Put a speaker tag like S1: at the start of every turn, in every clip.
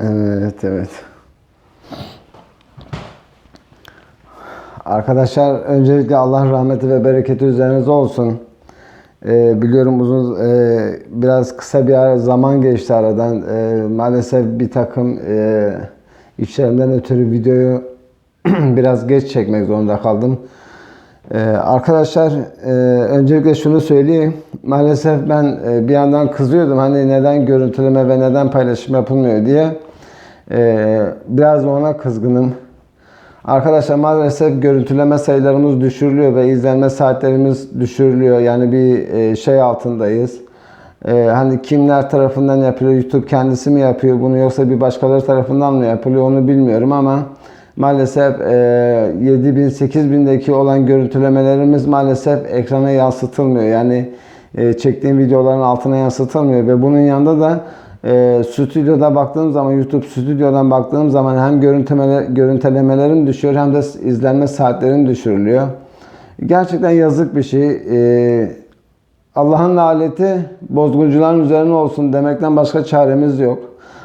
S1: Evet, evet. Arkadaşlar öncelikle Allah rahmeti ve bereketi üzerinize olsun. Ee, biliyorum uzun e, biraz kısa bir zaman geçti aradan. Ee, maalesef bir takım e, işlerimden ötürü videoyu biraz geç çekmek zorunda kaldım. Ee, arkadaşlar e, öncelikle şunu söyleyeyim. Maalesef ben e, bir yandan kızıyordum hani neden görüntüleme ve neden paylaşım yapılmıyor diye. Ee, biraz da ona kızgınım. Arkadaşlar maalesef görüntüleme sayılarımız düşürülüyor ve izlenme saatlerimiz düşürülüyor. Yani bir e, şey altındayız. Ee, hani kimler tarafından yapılıyor, YouTube kendisi mi yapıyor bunu yoksa bir başkaları tarafından mı yapılıyor onu bilmiyorum ama maalesef e, 7000 8000'deki olan görüntülemelerimiz maalesef ekrana yansıtılmıyor. Yani e, çektiğim videoların altına yansıtılmıyor ve bunun yanında da e, stüdyoda baktığım zaman YouTube stüdyodan baktığım zaman hem görüntülemeler, görüntülemelerim düşüyor hem de izlenme saatlerim düşürülüyor. Gerçekten yazık bir şey. E, Allah'ın laneti bozguncuların üzerine olsun demekten başka çaremiz yok.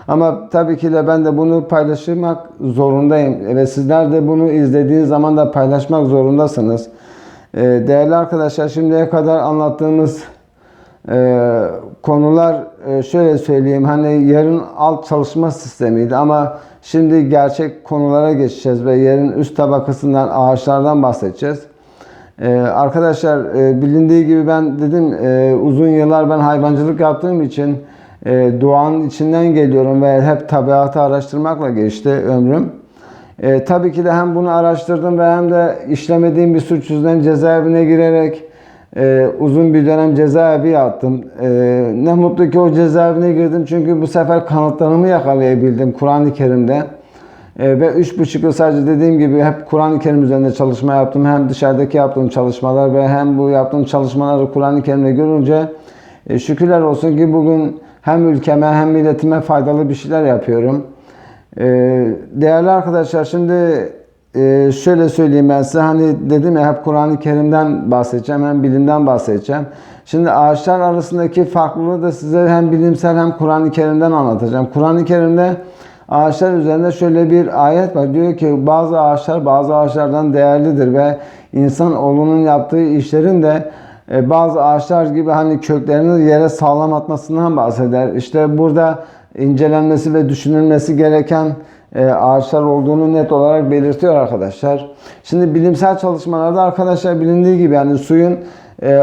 S1: Ama tabii ki de ben de bunu paylaşmak zorundayım ve sizler de bunu izlediğiniz zaman da paylaşmak zorundasınız. Ee, Değerli arkadaşlar şimdiye kadar anlattığımız e, konular e, şöyle söyleyeyim hani yerin alt çalışma sistemiydi ama şimdi gerçek konulara geçeceğiz ve yerin üst tabakasından ağaçlardan bahsedeceğiz. Ee, arkadaşlar e, bilindiği gibi ben dedim e, uzun yıllar ben hayvancılık yaptığım için e, doğanın içinden geliyorum ve hep tabiatı araştırmakla geçti ömrüm. E, tabii ki de hem bunu araştırdım ve hem de işlemediğim bir suç yüzünden cezaevine girerek e, uzun bir dönem cezaevi yattım. E, ne mutlu ki o cezaevine girdim çünkü bu sefer kanıtlarımı yakalayabildim Kur'an-ı Kerim'de. E, ve üç buçuk yıl sadece dediğim gibi hep Kur'an-ı Kerim üzerinde çalışma yaptım. Hem dışarıdaki yaptığım çalışmalar ve hem bu yaptığım çalışmaları Kur'an-ı Kerim'de görünce e, şükürler olsun ki bugün hem ülkeme hem milletime faydalı bir şeyler yapıyorum. E, değerli arkadaşlar şimdi e, şöyle söyleyeyim ben size hani dedim ya hep Kur'an-ı Kerim'den bahsedeceğim hem bilimden bahsedeceğim. Şimdi ağaçlar arasındaki farklılığı da size hem bilimsel hem Kur'an-ı Kerim'den anlatacağım. Kur'an-ı Kerim'de ağaçlar üzerinde şöyle bir ayet var. Diyor ki bazı ağaçlar bazı ağaçlardan değerlidir ve insan oğlunun yaptığı işlerin de e, bazı ağaçlar gibi hani köklerini yere sağlam atmasından bahseder. İşte burada incelenmesi ve düşünülmesi gereken e, ağaçlar olduğunu net olarak belirtiyor arkadaşlar. Şimdi bilimsel çalışmalarda arkadaşlar bilindiği gibi yani suyun e,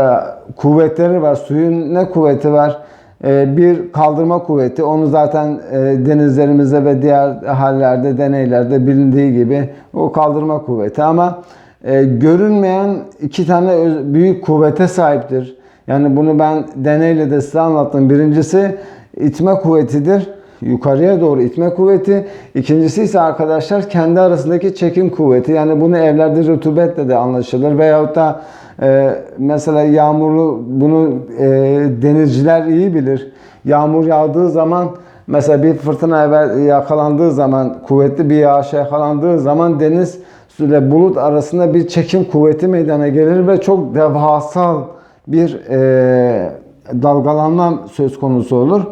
S1: kuvvetleri var. Suyun ne kuvveti var? E, bir kaldırma kuvveti. Onu zaten e, denizlerimizde ve diğer hallerde, deneylerde bilindiği gibi o kaldırma kuvveti. Ama e, görünmeyen iki tane büyük kuvvete sahiptir. Yani bunu ben deneyle de size anlattım. Birincisi itme kuvvetidir. Yukarıya doğru itme kuvveti. İkincisi ise arkadaşlar kendi arasındaki çekim kuvveti. Yani bunu evlerde rutubetle de anlaşılır. Veyahut da e, mesela yağmurlu bunu e, denizciler iyi bilir. Yağmur yağdığı zaman mesela bir fırtına evvel yakalandığı zaman kuvvetli bir yağış yakalandığı zaman deniz ile bulut arasında bir çekim kuvveti meydana gelir ve çok devasal bir e, dalgalanma söz konusu olur.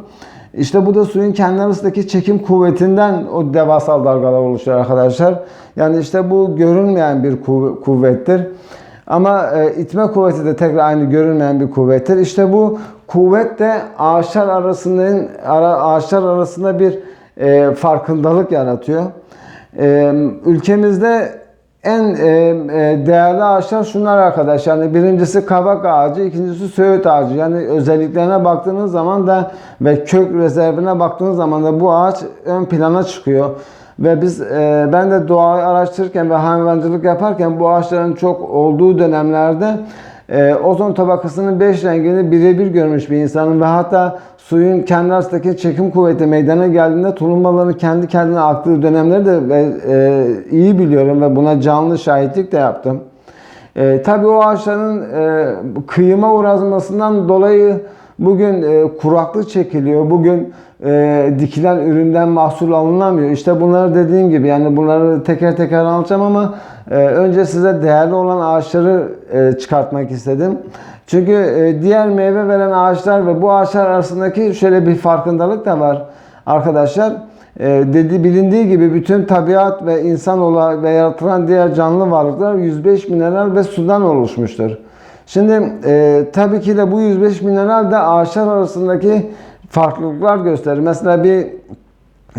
S1: İşte bu da suyun kendi arasındaki çekim kuvvetinden o devasal dalgalar oluşuyor arkadaşlar. Yani işte bu görünmeyen bir kuv- kuvvettir. Ama e, itme kuvveti de tekrar aynı görünmeyen bir kuvvettir. İşte bu kuvvet de ağaçlar arasının ara, ağaçlar arasında bir e, farkındalık yaratıyor. E, ülkemizde en e, e, değerli ağaçlar şunlar arkadaş. Yani birincisi kavak ağacı, ikincisi söğüt ağacı. Yani özelliklerine baktığınız zaman da ve kök rezervine baktığınız zaman da bu ağaç ön plana çıkıyor. Ve biz e, ben de doğayı araştırırken ve hayvancılık yaparken bu ağaçların çok olduğu dönemlerde e, ozon tabakasının 5 rengini birebir görmüş bir insanım ve hatta suyun kendi arasındaki çekim kuvveti meydana geldiğinde tulumbaların kendi kendine aktığı dönemleri de ve, e, iyi biliyorum ve buna canlı şahitlik de yaptım. E, tabii o ağaçların e, kıyıma uğramasından dolayı bugün e, kuraklık çekiliyor. Bugün e, dikilen üründen mahsul alınamıyor. İşte bunları dediğim gibi yani bunları teker teker anlatacağım ama e, önce size değerli olan ağaçları e, çıkartmak istedim. Çünkü e, diğer meyve veren ağaçlar ve bu ağaçlar arasındaki şöyle bir farkındalık da var arkadaşlar. e, dedi bilindiği gibi bütün tabiat ve insan ola ve yaratılan diğer canlı varlıklar 105 mineral ve sudan oluşmuştur. Şimdi e, tabii ki de bu 105 mineral de ağaçlar arasındaki farklılıklar gösterir. Mesela bir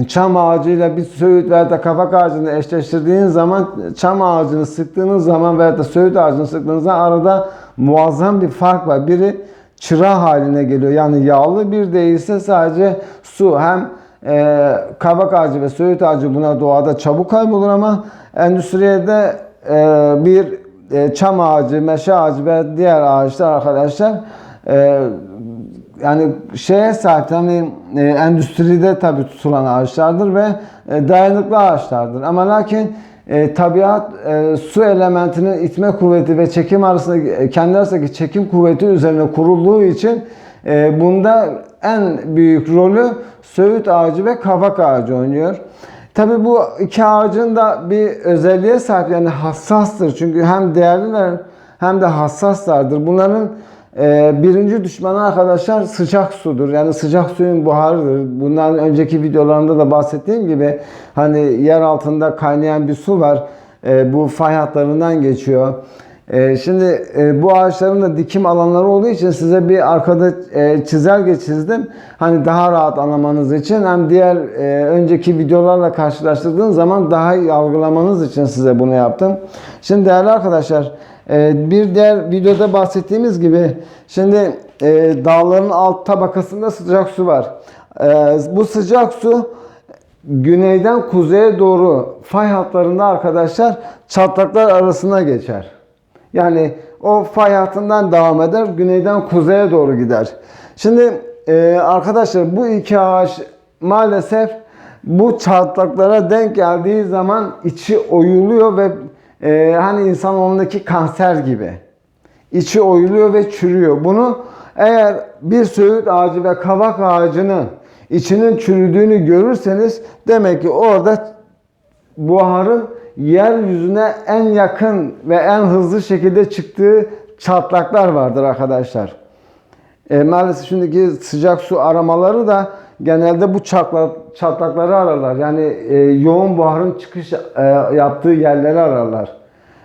S1: çam ağacıyla bir söğüt veya da kavak ağacını eşleştirdiğiniz zaman çam ağacını sıktığınız zaman veya da söğüt ağacını sıktığınız zaman arada muazzam bir fark var. Biri çıra haline geliyor. Yani yağlı bir değilse sadece su hem e, kavak ağacı ve söğüt ağacı buna doğada çabuk kaybolur ama endüstriyede e, bir e, çam ağacı, meşe ağacı ve diğer ağaçlar arkadaşlar e, yani şeye sahip hani e, endüstride tabi tutulan ağaçlardır ve dayanıklı ağaçlardır. Ama lakin e, tabiat e, su elementinin itme kuvveti ve çekim arasındaki kendi arasındaki çekim kuvveti üzerine kurulduğu için e, bunda en büyük rolü söğüt ağacı ve kavak ağacı oynuyor. Tabi bu iki ağacın da bir özelliğe sahip yani hassastır. Çünkü hem değerliler hem de hassaslardır. Bunların e, birinci düşmanı arkadaşlar sıcak sudur. Yani sıcak suyun buharıdır. Bundan önceki videolarımda da bahsettiğim gibi hani yer altında kaynayan bir su var. E, bu fay hatlarından geçiyor. E, şimdi e, bu ağaçların da dikim alanları olduğu için size bir arkada e, çizelge çizdim. Hani daha rahat anlamanız için hem diğer e, önceki videolarla karşılaştırdığın zaman daha iyi algılamanız için size bunu yaptım. Şimdi değerli arkadaşlar e, bir diğer videoda bahsettiğimiz gibi şimdi e, dağların alt tabakasında sıcak su var. E, bu sıcak su güneyden kuzeye doğru fay hatlarında arkadaşlar çatlaklar arasına geçer. Yani o fay hattından devam eder, güneyden kuzeye doğru gider. Şimdi e, arkadaşlar bu iki ağaç maalesef bu çatlaklara denk geldiği zaman içi oyuluyor ve e, hani insanoğlundaki kanser gibi. İçi oyuluyor ve çürüyor. Bunu eğer bir söğüt ağacı ve kavak ağacının içinin çürüdüğünü görürseniz demek ki orada buharın yeryüzüne en yakın ve en hızlı şekilde çıktığı çatlaklar vardır arkadaşlar. E, maalesef şimdiki sıcak su aramaları da genelde bu çatlak, çatlakları ararlar. Yani e, yoğun buharın çıkış e, yaptığı yerleri ararlar.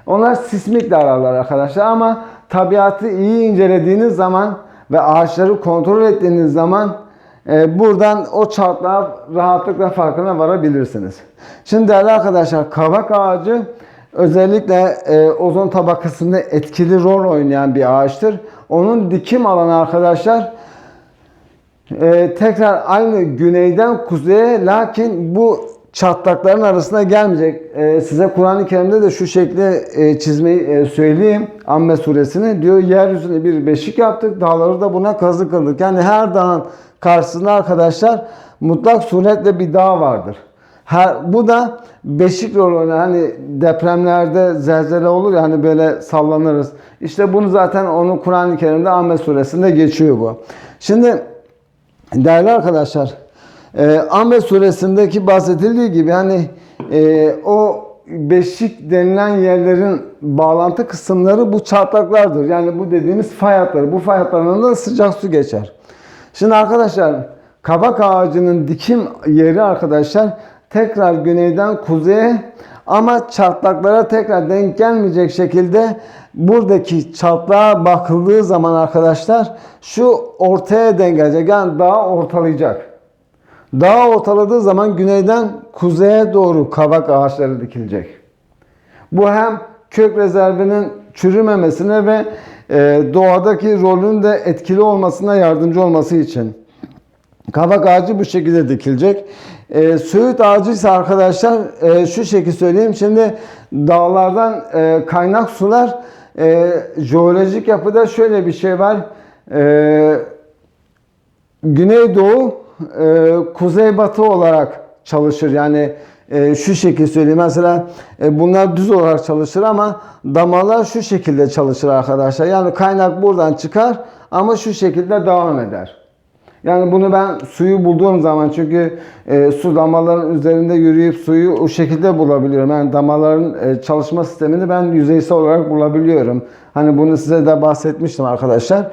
S1: Onlar sismikle ararlar arkadaşlar ama tabiatı iyi incelediğiniz zaman ve ağaçları kontrol ettiğiniz zaman buradan o çatlağa rahatlıkla farkına varabilirsiniz. Şimdi değerli arkadaşlar kavak ağacı özellikle e, ozon tabakasında etkili rol oynayan bir ağaçtır. Onun dikim alanı arkadaşlar e, tekrar aynı güneyden kuzeye lakin bu çatlakların arasına gelmeyecek. E, size Kur'an-ı Kerim'de de şu şekli e, çizmeyi e, söyleyeyim. Amme suresini diyor yeryüzüne bir beşik yaptık. Dağları da buna kazı kıldık. Yani her dağın karşısında arkadaşlar mutlak suretle bir dağ vardır. Her, bu da beşik rol oynar. Hani depremlerde zelzele olur ya hani böyle sallanırız. İşte bunu zaten onun Kur'an-ı Kerim'de Ahmet suresinde geçiyor bu. Şimdi değerli arkadaşlar e, Ahmet suresindeki bahsedildiği gibi hani e, o beşik denilen yerlerin bağlantı kısımları bu çatlaklardır. Yani bu dediğimiz fay hatları. Bu fay hatlarından da sıcak su geçer. Şimdi arkadaşlar kabak ağacının dikim yeri arkadaşlar tekrar güneyden kuzeye ama çatlaklara tekrar denk gelmeyecek şekilde buradaki çatlağa bakıldığı zaman arkadaşlar şu ortaya denk gelecek. Yani dağı ortalayacak. Dağı ortaladığı zaman güneyden kuzeye doğru kabak ağaçları dikilecek. Bu hem kök rezervinin çürümemesine ve e, doğadaki rolünün de etkili olmasına yardımcı olması için. Kavak ağacı bu şekilde dikilecek. E, söğüt ağacı ise arkadaşlar e, şu şekilde söyleyeyim. Şimdi dağlardan e, kaynak sular e, jeolojik yapıda şöyle bir şey var. E, Güneydoğu e, kuzeybatı olarak çalışır. Yani e, şu şekilde söyleyeyim. Mesela e, bunlar düz olarak çalışır ama damalar şu şekilde çalışır arkadaşlar. Yani kaynak buradan çıkar ama şu şekilde devam eder. Yani bunu ben suyu bulduğum zaman çünkü e, su damaların üzerinde yürüyüp suyu o şekilde bulabiliyorum. Yani damaların e, çalışma sistemini ben yüzeysel olarak bulabiliyorum. Hani bunu size de bahsetmiştim arkadaşlar.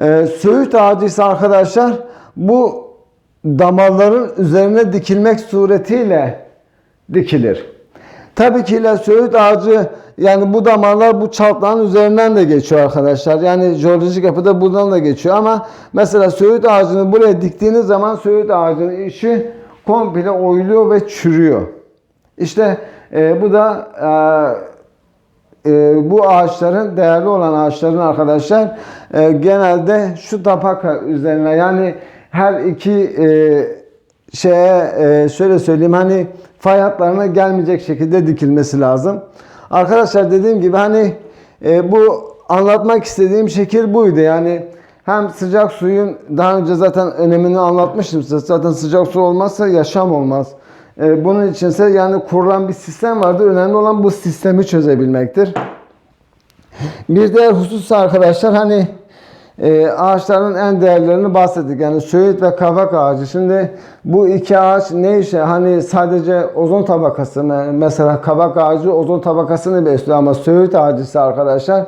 S1: E, söğüt ağacı ise arkadaşlar bu damarların üzerine dikilmek suretiyle dikilir. Tabii ki ile söğüt ağacı yani bu damarlar bu çaltların üzerinden de geçiyor arkadaşlar. Yani jeolojik yapıda buradan da geçiyor ama mesela söğüt ağacını buraya diktiğiniz zaman söğüt ağacının işi komple oyuluyor ve çürüyor. İşte e, bu da e, e, bu ağaçların değerli olan ağaçların arkadaşlar e, genelde şu tabaka üzerine yani her iki e, şeye e, şöyle söyleyeyim hani fay hatlarına gelmeyecek şekilde dikilmesi lazım. Arkadaşlar dediğim gibi hani e, bu anlatmak istediğim şekil buydu. Yani hem sıcak suyun daha önce zaten önemini anlatmıştım size. Zaten sıcak su olmazsa yaşam olmaz. E, bunun içinse yani kurulan bir sistem vardır. Önemli olan bu sistemi çözebilmektir. Bir diğer husus arkadaşlar hani e, ağaçların en değerlerini bahsettik. Yani söğüt ve kavak ağacı. Şimdi bu iki ağaç ne işe? Hani sadece ozon tabakası mesela kavak ağacı ozon tabakasını besliyor ama söğüt ağacı ise arkadaşlar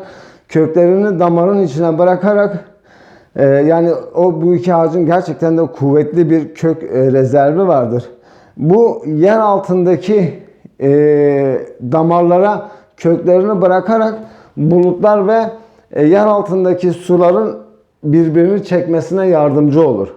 S1: köklerini damarın içine bırakarak e, yani o bu iki ağacın gerçekten de kuvvetli bir kök e, rezervi vardır. Bu yer altındaki e, damarlara köklerini bırakarak bulutlar ve yer altındaki suların birbirini çekmesine yardımcı olur.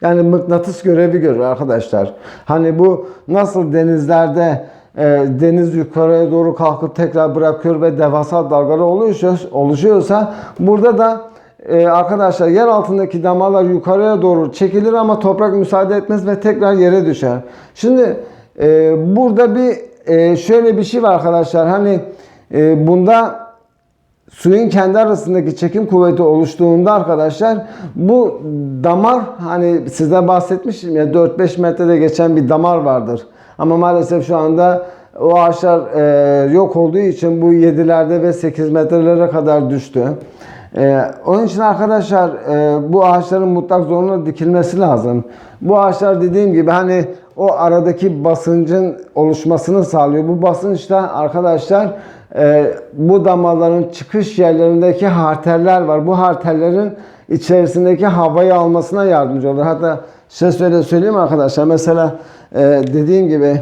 S1: Yani mıknatıs görevi görür arkadaşlar. Hani bu nasıl denizlerde e, deniz yukarıya doğru kalkıp tekrar bırakıyor ve devasa dalgalar oluşuyor, oluşuyorsa burada da e, arkadaşlar yer altındaki damarlar yukarıya doğru çekilir ama toprak müsaade etmez ve tekrar yere düşer. Şimdi e, burada bir e, şöyle bir şey var arkadaşlar. Hani e, bunda suyun kendi arasındaki çekim kuvveti oluştuğunda arkadaşlar bu damar hani size bahsetmiştim ya 4-5 metrede geçen bir damar vardır. Ama maalesef şu anda o ağaçlar e, yok olduğu için bu 7'lerde ve 8 metrelere kadar düştü. E, onun için arkadaşlar e, bu ağaçların mutlak zorunlu dikilmesi lazım. Bu ağaçlar dediğim gibi hani o aradaki basıncın oluşmasını sağlıyor. Bu basınçta arkadaşlar e, bu damarların çıkış yerlerindeki harterler var. Bu harterlerin içerisindeki havayı almasına yardımcı olur. Hatta size şöyle söyleyeyim arkadaşlar. Mesela e, dediğim gibi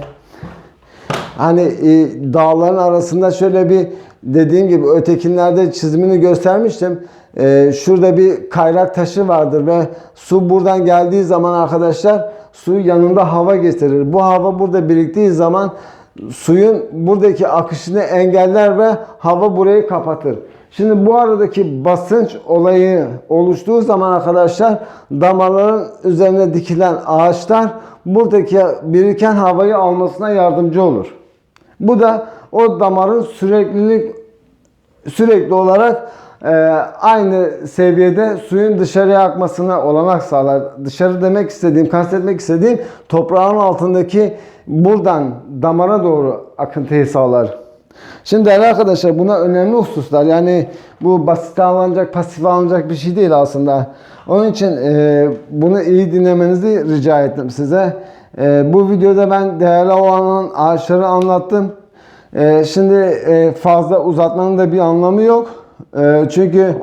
S1: hani e, dağların arasında şöyle bir dediğim gibi ötekinlerde çizimini göstermiştim. E, şurada bir kayrak taşı vardır ve su buradan geldiği zaman arkadaşlar su yanında hava getirir. Bu hava burada biriktiği zaman suyun buradaki akışını engeller ve hava burayı kapatır. Şimdi bu aradaki basınç olayı oluştuğu zaman arkadaşlar damarların üzerine dikilen ağaçlar buradaki biriken havayı almasına yardımcı olur. Bu da o damarın süreklilik sürekli olarak aynı seviyede suyun dışarıya akmasına olanak sağlar. Dışarı demek istediğim, kastetmek istediğim toprağın altındaki buradan damara doğru akıntıyı sağlar. Şimdi değerli arkadaşlar buna önemli hususlar. Yani bu basit alınacak, pasif alınacak bir şey değil aslında. Onun için e, bunu iyi dinlemenizi rica ettim size. E, bu videoda ben değerli olan ağaçları anlattım. E, şimdi e, fazla uzatmanın da bir anlamı yok. E, çünkü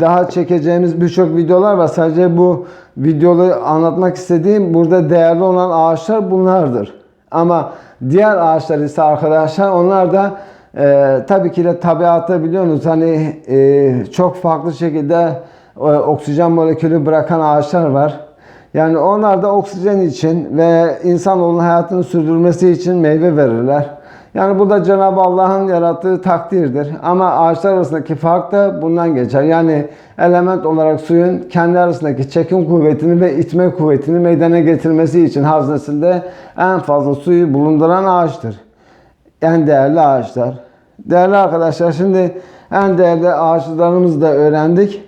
S1: daha çekeceğimiz birçok videolar var. Sadece bu videoları anlatmak istediğim burada değerli olan ağaçlar bunlardır. Ama diğer ağaçlar ise arkadaşlar onlar da e, tabii ki de tabiatta biliyorsunuz hani e, çok farklı şekilde e, oksijen molekülü bırakan ağaçlar var. Yani onlar da oksijen için ve insanoğlunun hayatını sürdürmesi için meyve verirler. Yani bu da Cenab-ı Allah'ın yarattığı takdirdir. Ama ağaçlar arasındaki fark da bundan geçer. Yani element olarak suyun kendi arasındaki çekim kuvvetini ve itme kuvvetini meydana getirmesi için haznesinde en fazla suyu bulunduran ağaçtır. En değerli ağaçlar. Değerli arkadaşlar şimdi en değerli ağaçlarımızı da öğrendik.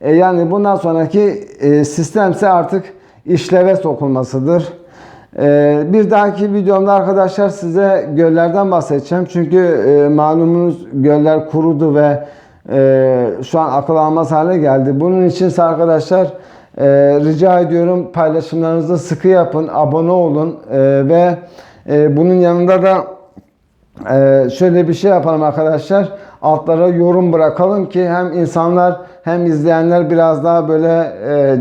S1: E yani bundan sonraki e, sistemse artık işleve sokulmasıdır. Ee, bir dahaki videomda arkadaşlar size göllerden bahsedeceğim. Çünkü e, malumunuz göller kurudu ve e, şu an akıl almaz hale geldi. Bunun için arkadaşlar e, rica ediyorum paylaşımlarınızı sıkı yapın, abone olun ve bunun yanında da şöyle bir şey yapalım arkadaşlar. Altlara yorum bırakalım ki hem insanlar hem izleyenler biraz daha böyle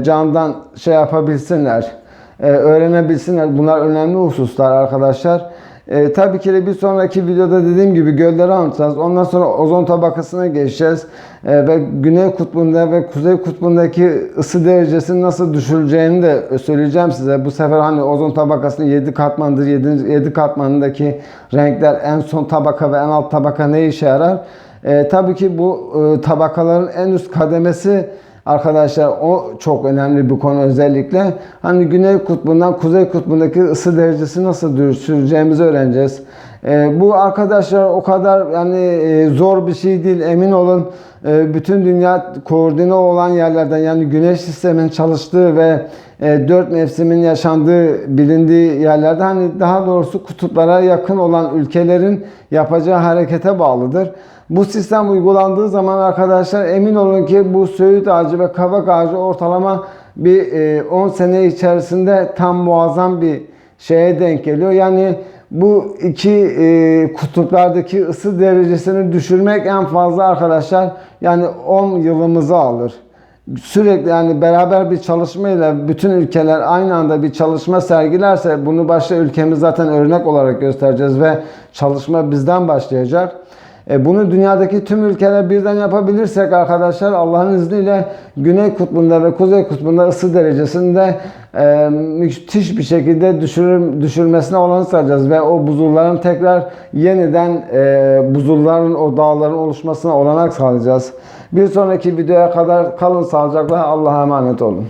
S1: candan şey yapabilsinler e, öğrenebilsinler. Bunlar önemli hususlar arkadaşlar. E, tabii ki de bir sonraki videoda dediğim gibi gölleri anlatacağız. Ondan sonra ozon tabakasına geçeceğiz. E, ve güney kutbunda ve kuzey kutbundaki ısı derecesinin nasıl düşürüleceğini de söyleyeceğim size. Bu sefer hani ozon tabakasının 7 katmandır. 7, 7 katmanındaki renkler en son tabaka ve en alt tabaka ne işe yarar? E, tabii ki bu e, tabakaların en üst kademesi Arkadaşlar o çok önemli bir konu özellikle. Hani Güney Kutbu'ndan Kuzey Kutbu'ndaki ısı derecesi nasıl düşüreceğimizi öğreneceğiz. Ee, bu arkadaşlar o kadar yani e, zor bir şey değil emin olun. Ee, bütün dünya koordine olan yerlerden yani güneş sisteminin çalıştığı ve e, dört mevsimin yaşandığı bilindiği yerlerde hani daha doğrusu kutuplara yakın olan ülkelerin yapacağı harekete bağlıdır. Bu sistem uygulandığı zaman arkadaşlar emin olun ki bu söğüt ağacı ve kavak ağacı ortalama bir e, 10 sene içerisinde tam muazzam bir şeye denk geliyor. Yani bu iki e, kutuplardaki ısı derecesini düşürmek en fazla arkadaşlar yani 10 yılımızı alır. Sürekli yani beraber bir çalışmayla bütün ülkeler aynı anda bir çalışma sergilerse bunu başta ülkemiz zaten örnek olarak göstereceğiz ve çalışma bizden başlayacak. E, bunu dünyadaki tüm ülkeler birden yapabilirsek arkadaşlar Allah'ın izniyle Güney Kutbu'nda ve Kuzey Kutbu'nda ısı derecesinde e, müthiş bir şekilde düşürür, düşürmesine olanı sağlayacağız ve o buzulların tekrar yeniden e, buzulların o dağların oluşmasına olanak sağlayacağız. Bir sonraki videoya kadar kalın sağlıcakla Allah'a emanet olun.